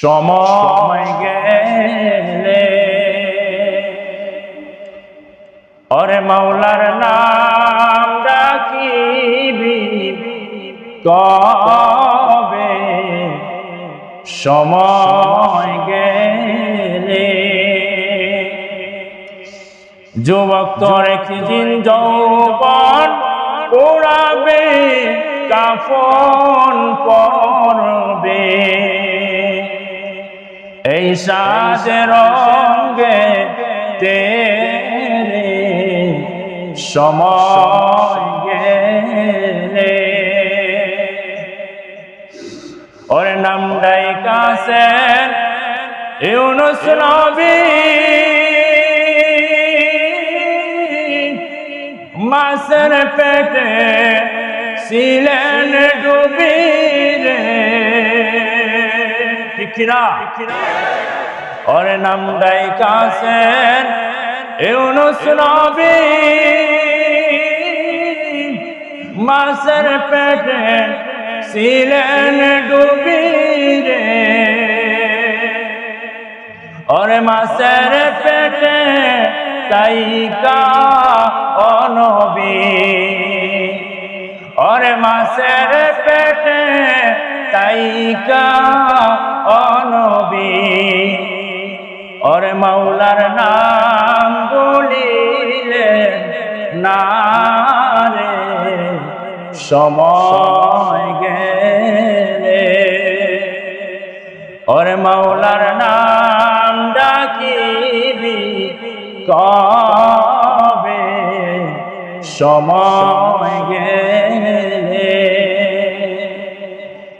সময় গেলে ওরে মাওলার নাম ডাকিবি কবে সময় গেলে যুবক তোর একদিন যৌবন ওড়াবে কাফন পরবে। এই সাজে রঙ্গে তেরে সময় গেলে। ওর নাম ডাইকাছেন ইউনুস নবী। মাসের পেটে ছিলেন ডুবি রে ঠিক না ওর নাম ডাইকাছেন ইউনুস নবী। মাসের পেটে ছিলেন ডুবি রে ওরে মাসের পেটে তাইকা অনবী। ওরে মাসের পেটে তাইকা অনবী। ওরে মাওলার নাম বলিলে না সময় গেলে ওরে মাওলার নাম ডাকিবি কবে? সময়